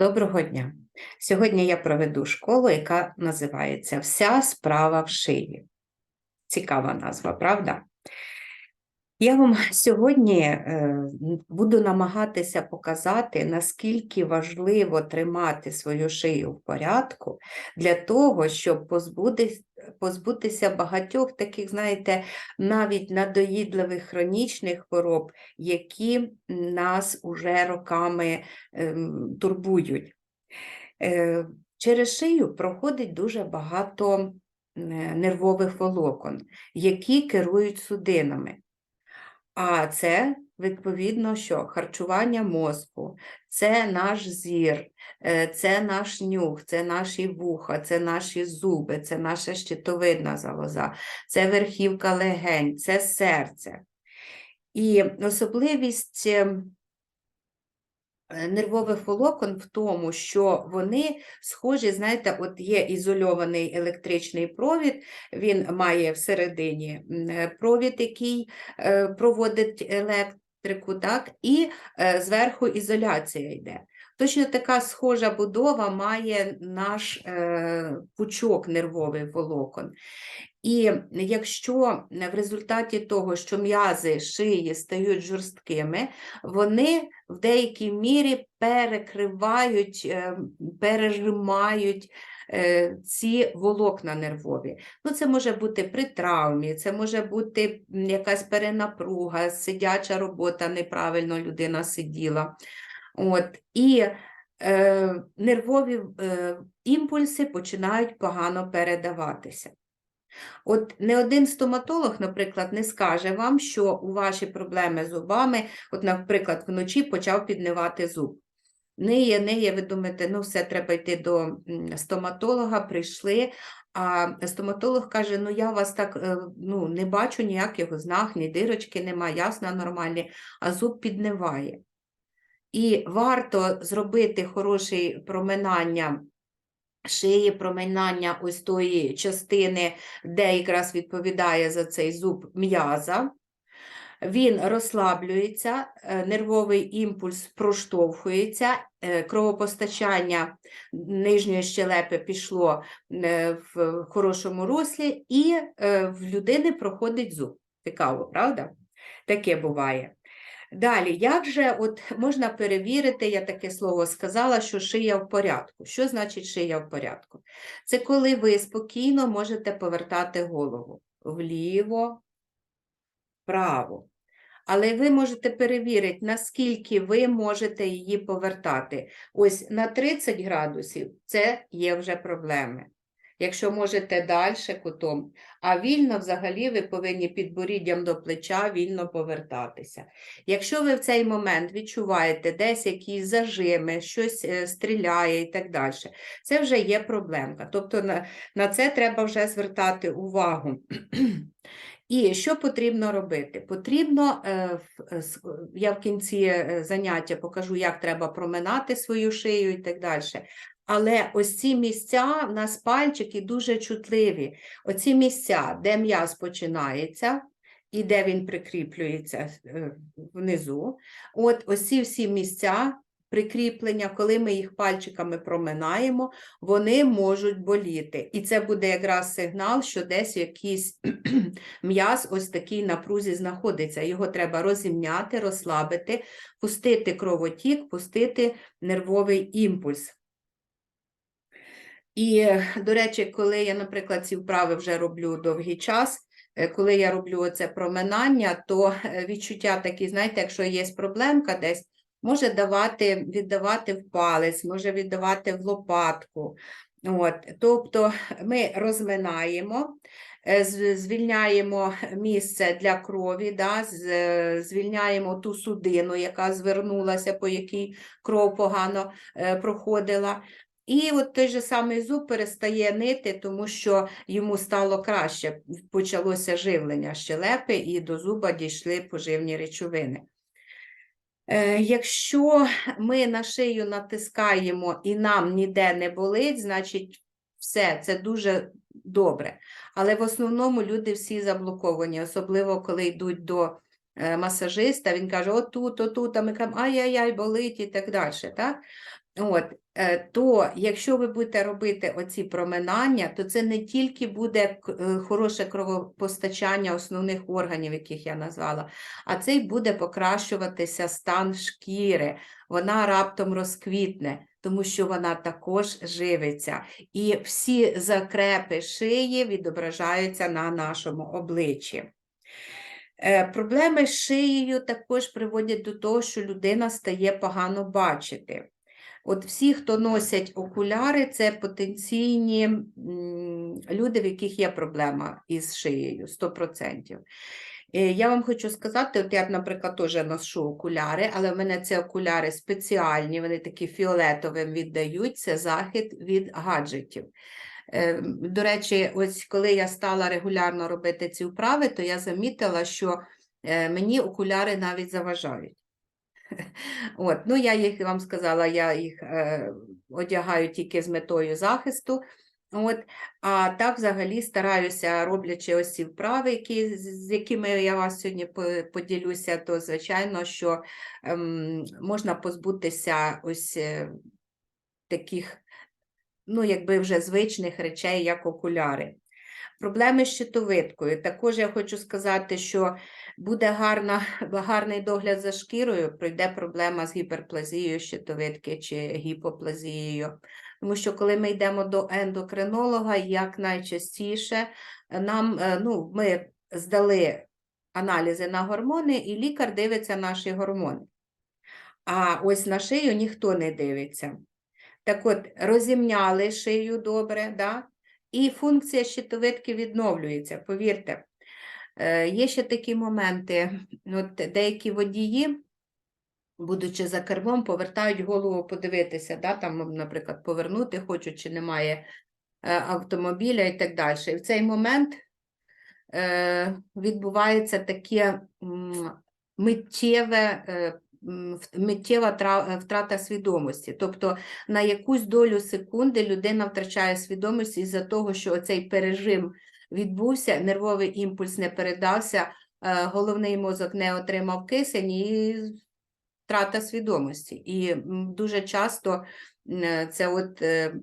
Доброго дня! Сьогодні я проведу школу, яка називається Вся справа в шиї. Цікава назва, правда? Я вам сьогодні е, буду намагатися показати, наскільки важливо тримати свою шию в порядку для того, щоб позбутися багатьох таких, знаєте, навіть надоїдливих хронічних хвороб, які нас уже роками ем, турбують. Е, Через шию проходить дуже багато е, нервових волокон, які керують судинами. А це, відповідно, що харчування мозку, це наш зір, е, це наш нюх, це наші вуха, це наші зуби, це наша щитовидна залоза, це верхівка легень, це серце. І особливість е, е, нервових волокон в тому, що вони схожі, знаєте, от є ізольований електричний провід, він має всередині е, провід, який е, проводить електрику, так, і е, зверху ізоляція йде. Точно така схожа будова має наш е, пучок нервовий волокон. І якщо в результаті того, що м'язи шиї стають жорсткими, вони в деякій мірі перекривають, е, пережимають е, ці волокна нервові. Ну, це може бути при травмі, це може бути якась перенапруга, сидяча робота, неправильно людина сиділа. От, і е, нервові е, імпульси починають погано передаватися. От не один стоматолог, наприклад, не скаже вам, що у ваші проблеми з зубами, от, наприклад, вночі почав піднивати зуб. Ниє, ниє, ви думаєте, ну все, треба йти до стоматолога, прийшли, а стоматолог каже, ну я вас так е, ну, не бачу ніяких ознак, ні дирочки нема, ясно, нормальні, а зуб підниває. І варто зробити хороше проминання шиї, проминання ось тої частини, де якраз відповідає за цей зуб м'яза. Він розслаблюється, е, нервовий імпульс проштовхується, е, кровопостачання нижньої щелепи пішло е, в хорошому руслі, і в людини проходить зуб. Цікаво, правда? Таке буває. Далі, як же от можна перевірити, я таке слово сказала, що шия в порядку. Що значить шия в порядку? Це коли ви спокійно можете повертати голову вліво, вправо. Але ви можете перевірити, наскільки ви можете її повертати. Ось на 30 градусів це є вже проблеми. Якщо можете далі кутом, а вільно взагалі ви повинні підборіддям до плеча вільно повертатися. Якщо ви в цей момент відчуваєте десь якісь зажими, щось е, стріляє і так далі, це вже є проблемка. Тобто на, на це треба вже звертати увагу. І що потрібно робити? Потрібно, е, е, я в кінці заняття покажу, як треба проминати свою шию і так далі. Але ось ці місця, в нас пальчики дуже чутливі. Оці місця, де м'яз починається і де він прикріплюється е, внизу. От ось всі місця прикріплення, коли ми їх пальчиками проминаємо, вони можуть боліти. І це буде якраз сигнал, що десь якийсь м'яз ось такий напрузі знаходиться. Його треба розімняти, розслабити, пустити кровотік, пустити нервовий імпульс. І, до речі, коли я, наприклад, ці вправи вже роблю довгий час, е, коли я роблю це проминання, то е, відчуття такі, знаєте, якщо є проблемка десь, може давати, віддавати в палець, може віддавати в лопатку. От, тобто ми розминаємо, е, звільняємо місце для крові, да, звільняємо ту судину, яка звернулася, по якій кров погано проходила. І от той же самий зуб перестає нити, тому що йому стало краще, почалося живлення щелепи, і до зуба дійшли поживні речовини. Е, Якщо ми на шию натискаємо і нам ніде не болить, значить все, це дуже добре. Але в основному люди всі заблоковані, особливо коли йдуть до е, масажиста, він каже, отут, отут, а ми кажемо, ай-яй-яй, болить і так далі. Так? От, е, то якщо ви будете робити оці проминання, то це не тільки буде е, хороше кровопостачання основних органів, яких я назвала, а це й буде покращуватися стан шкіри. Вона раптом розквітне, тому що вона також живиться. І всі закрепи шиї відображаються на нашому обличчі. Е, Проблеми з шиєю також приводять до того, що людина стає погано бачити. От всі, хто носять окуляри, це потенційні люди, в яких є проблема із шиєю, 100%. Е, Я вам хочу сказати, от я, наприклад, теж ношу окуляри, але в мене це окуляри спеціальні, вони такі фіолетовим віддають, це захист від гаджетів. Е, До речі, ось коли я стала регулярно робити ці вправи, то я замітила, що е, мені окуляри навіть заважають. От, ну я їх вам сказала, я їх е, одягаю тільки з метою захисту. От, а так взагалі стараюся, роблячи ось ці вправи, які, з якими я вас сьогодні поділюся, то звичайно, що ем, можна позбутися ось е, таких, ну, якби вже звичних речей, як окуляри. Проблеми з щитовидкою. Також я хочу сказати, що буде гарна, гарний догляд за шкірою, пройде проблема з гіперплазією щитовидки чи гіпоплазією. Тому що коли ми йдемо до ендокринолога, як найчастіше нам, е, ну, ми здали аналізи на гормони, і лікар дивиться наші гормони. А ось на шию ніхто не дивиться. Так от, розімняли шию добре, да? і функція щитовидки відновлюється, повірте. Е, Є ще такі моменти, от деякі водії, будучи за кермом, повертають голову подивитися, да? там, наприклад, повернути хочуть, чи немає е, автомобіля і так далі. І в цей момент е, відбувається таке миттєве, миттєва втрата свідомості. Тобто на якусь долю секунди людина втрачає свідомість із-за того, що оцей пережим відбувся, нервовий імпульс не передався, е, головний мозок не отримав кисень і втрата свідомості. І дуже часто е, це от е,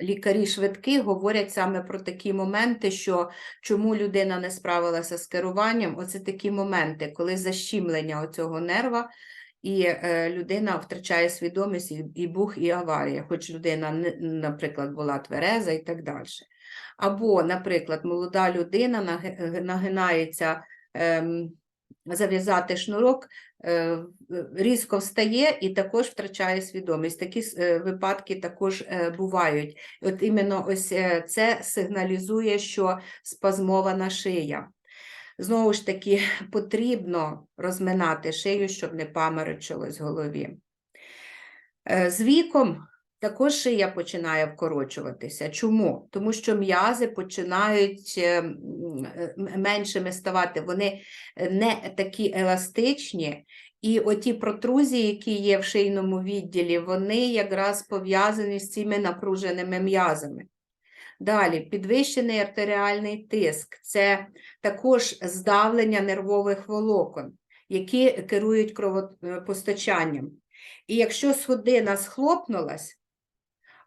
лікарі швидкі говорять саме про такі моменти, що чому людина не справилася з керуванням. Оце такі моменти, коли защімлення оцього нерва, і людина втрачає свідомість, і бух, і аварія, хоч людина, наприклад, була твереза і так далі. Або, наприклад, молода людина нагинається ем, зав'язати шнурок, е, різко встає і також втрачає свідомість. Такі е, випадки також е, бувають. От іменно ось е, це сигналізує, що спазмована шия. Знову ж таки, потрібно розминати шию, щоб не паморочилось в голові. Е, З віком також шия починає вкорочуватися. Чому? Тому що м'язи починають е, е, меншими ставати, вони е, не такі еластичні, і оті протрузії, які є в шийному відділі, вони якраз пов'язані з цими напруженими м'язами. Далі, підвищений артеріальний тиск це також здавлення нервових волокон, які керують кровопостачанням. І якщо судина схлопнулась,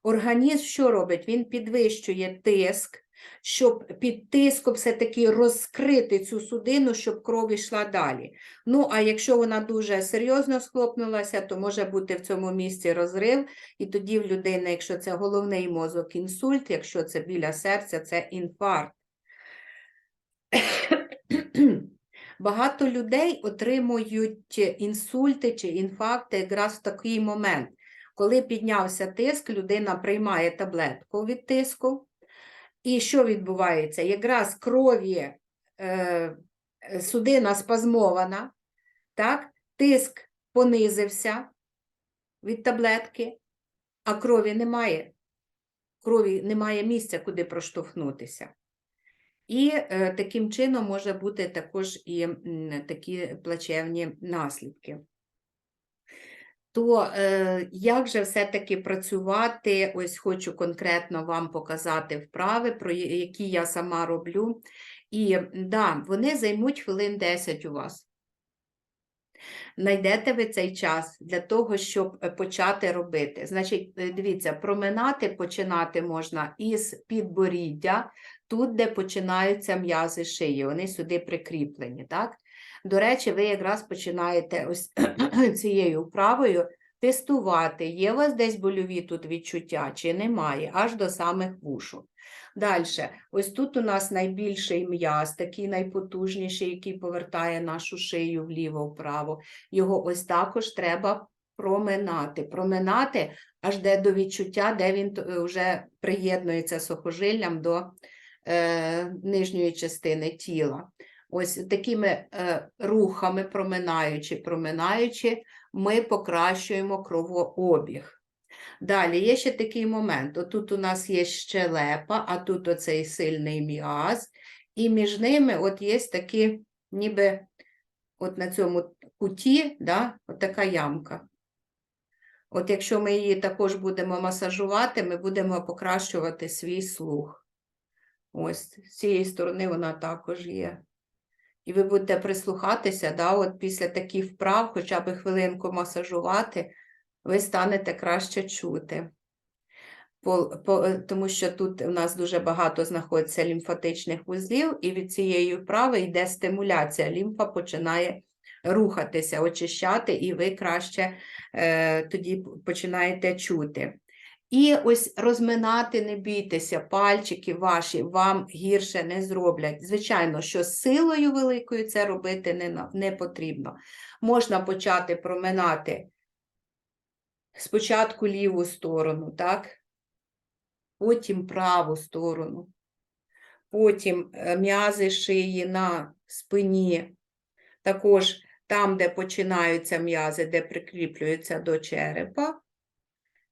організм що робить? Він підвищує тиск, щоб під тиском все-таки розкрити цю судину, щоб кров йшла далі. Ну, а якщо вона дуже серйозно схлопнулася, то може бути в цьому місці розрив, і тоді в людини, якщо це головний мозок, інсульт, якщо це біля серця, це інфаркт. Багато людей отримують інсульти чи інфаркти якраз в такий момент. Коли піднявся тиск, людина приймає таблетку від тиску. І що відбувається? Якраз крові е, судина спазмована, так? тиск понизився від таблетки, а крові немає. Крові немає місця, куди проштовхнутися. І е, таким чином може бути також і м, такі плачевні наслідки. То е, як же все-таки працювати? Ось хочу конкретно вам показати вправи, про які я сама роблю. І да, вони займуть хвилин 10 у вас. Найдете ви цей час для того, щоб е, почати робити. Значить, е, дивіться, проминати починати можна із підборіддя, тут, де починаються м'язи шиї, вони сюди прикріплені. так? До речі, ви якраз починаєте ось цією вправою тестувати, є у вас десь больові тут відчуття, чи немає, аж до самих вушу. Далі, ось тут у нас найбільший м'яз, такий найпотужніший, який повертає нашу шию вліво-вправо. Його ось також треба проминати. Проминати аж де до відчуття, де він вже приєднується сухожиллям до е, нижньої частини тіла. Ось такими е, рухами, проминаючи, проминаючи, ми покращуємо кровообіг. Далі є ще такий момент. Отут у нас є щелепа, а тут оцей сильний м'яз, і між ними от є такі, ніби от на цьому куті, да, от така ямка. От якщо ми її також будемо масажувати, ми будемо покращувати свій слух. Ось з цієї сторони вона також є. І ви будете прислухатися, да, от після таких вправ, хоча б хвилинку масажувати, ви станете краще чути. По, по, тому що тут у нас дуже багато знаходиться лімфатичних вузлів, і від цієї вправи йде стимуляція. Лімфа починає рухатися, очищати, і ви краще е, тоді починаєте чути. І ось розминати не бійтеся, пальчики ваші вам гірше не зроблять. Звичайно, що з силою великою це робити не, не потрібно. Можна почати проминати спочатку ліву сторону, так? Потім праву сторону, потім е, м'язи шиї на спині, також там, де починаються м'язи, де прикріплюються до черепа.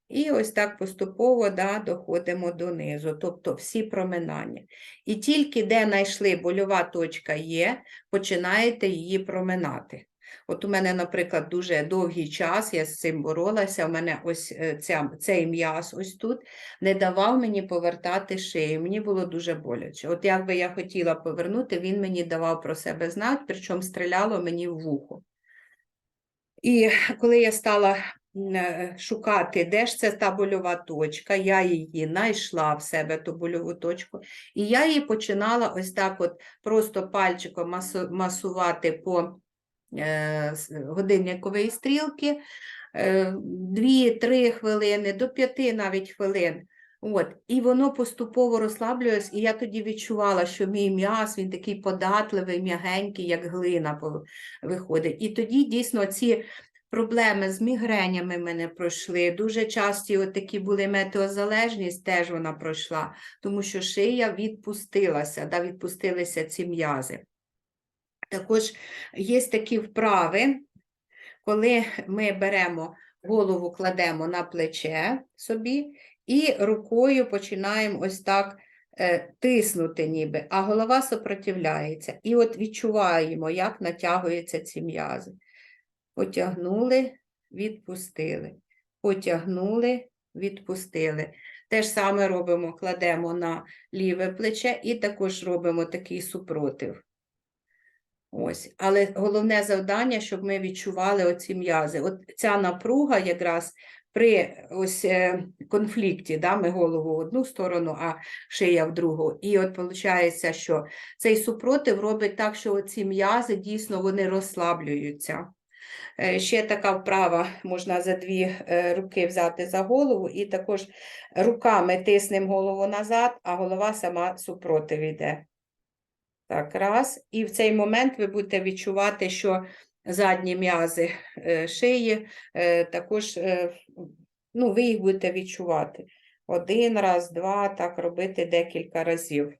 І ось так поступово да, доходимо донизу, тобто всі проминання. І тільки де знайшли больова точка є, починаєте її проминати. От у мене, наприклад, дуже довгий час я з цим боролася. У мене ось е, ця, цей м'яз ось тут не давав мені повертати шию. Мені було дуже боляче. От як би я хотіла повернути, він мені давав про себе знати, причому стріляло мені в вухо. І коли я стала шукати, де ж це та больова точка, я її знайшла в себе ту больову точку, і я її починала ось так от просто пальчиком масу- масувати по е, годинникової стрілки, е, 2-3 хвилини, до 5 навіть хвилин. От, і воно поступово розслаблюється, і я тоді відчувала, що мій м'яз, він такий податливий, м'ягенький, як глина виходить. І тоді дійсно ці проблеми з мігренями мене пройшли. Дуже часті от такі були метеозалежність, теж вона пройшла, тому що шия відпустилася, да, відпустилися ці м'язи. Також є такі вправи, коли ми беремо голову, кладемо на плече собі і рукою починаємо ось так е, тиснути ніби, а голова сопротивляється. І от відчуваємо, як натягуються ці м'язи. Потягнули, відпустили. Потягнули, відпустили. Те ж саме робимо, кладемо на ліве плече і також робимо такий супротив. Ось. Але головне завдання, щоб ми відчували оці м'язи. От ця напруга якраз при ось е, конфлікті, да, ми голову в одну сторону, а шия в другу. І от виходить, що цей супротив робить так, що оці м'язи дійсно вони розслаблюються. Е, Ще така вправа, можна за дві е, руки взяти за голову і також руками тиснемо голову назад, а голова сама супротив іде. Так, раз. І в цей момент ви будете відчувати, що задні м'язи е, шиї також, ну, ви їх будете відчувати. Один раз, два, так робити декілька разів.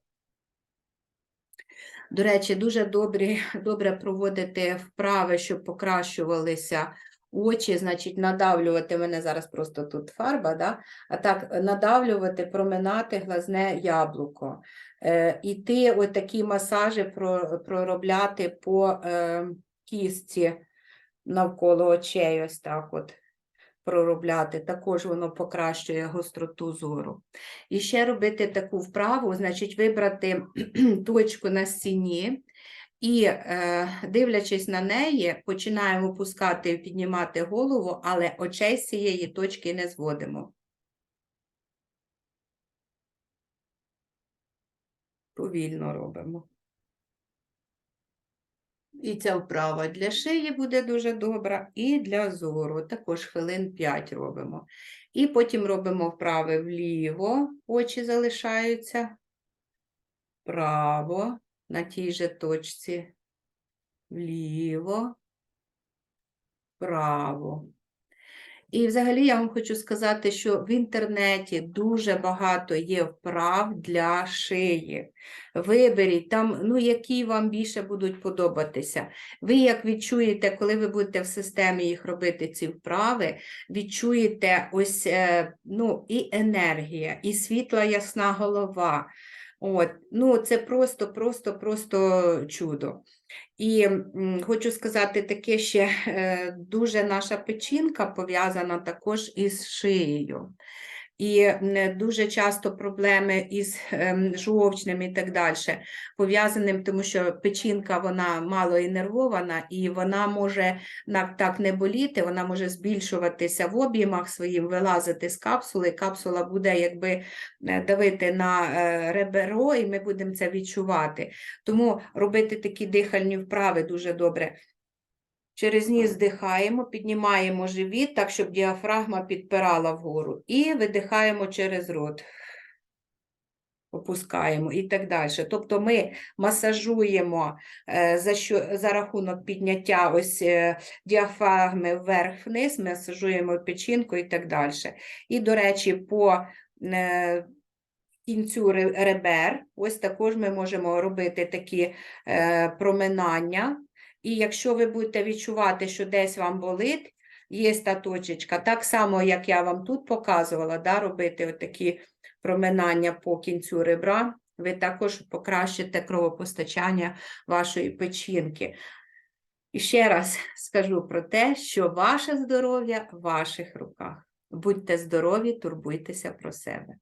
До речі, дуже добрі, добре проводити вправи, щоб покращувалися очі, значить, надавлювати, в мене зараз просто тут фарба, да? а так надавлювати, проминати глазне яблуко. Е, іти ось такі масажі про, проробляти по е, кістці навколо очей, ось так от проробляти. Також воно покращує гостроту зору. І ще робити таку вправу, значить, вибрати точку на стіні І, е, дивлячись на неї, починаємо опускати і піднімати голову, але очей з цієї точки не зводимо. Повільно робимо. І ця вправа для шиї буде дуже добра, і для зору також хвилин 5 робимо. І потім робимо вправи вліво, очі залишаються, вправо, на тій же точці, вліво, вправо. І взагалі я вам хочу сказати, що в інтернеті дуже багато є вправ для шиї. Виберіть там, ну, які вам більше будуть подобатися. Ви, як відчуєте, коли ви будете в системі їх робити, ці вправи, відчуєте ось е, ну, і енергія, і світла ясна голова. От, ну, це просто, просто, просто чудо. І хочу сказати таке ще, е, дуже наша печінка пов'язана також із шиєю. І дуже часто проблеми із ем, жовчним і так далі пов'язаним, тому що печінка вона мало інервована, і вона може так не боліти, вона може збільшуватися в об'ємах своїм, вилазити з капсули. Капсула буде якби е, давити на е, реберо, і ми будемо це відчувати. Тому робити такі дихальні вправи дуже добре. Через ніс вдихаємо, піднімаємо живіт, так, щоб діафрагма підпирала вгору. І видихаємо через рот. Опускаємо і так далі. Тобто ми масажуємо е, за, що, за рахунок підняття ось е, діафрагми вверх-вниз, масажуємо печінку і так далі. І, до речі, по е, кінцю ребер, ось також ми можемо робити такі проминання. І якщо ви будете відчувати, що десь вам болить, є та точечка, так само, як я вам тут показувала, да, робити отакі проминання по кінцю ребра, ви також покращите кровопостачання вашої печінки. І ще раз скажу про те, що ваше здоров'я в ваших руках. Будьте здорові, турбуйтеся про себе.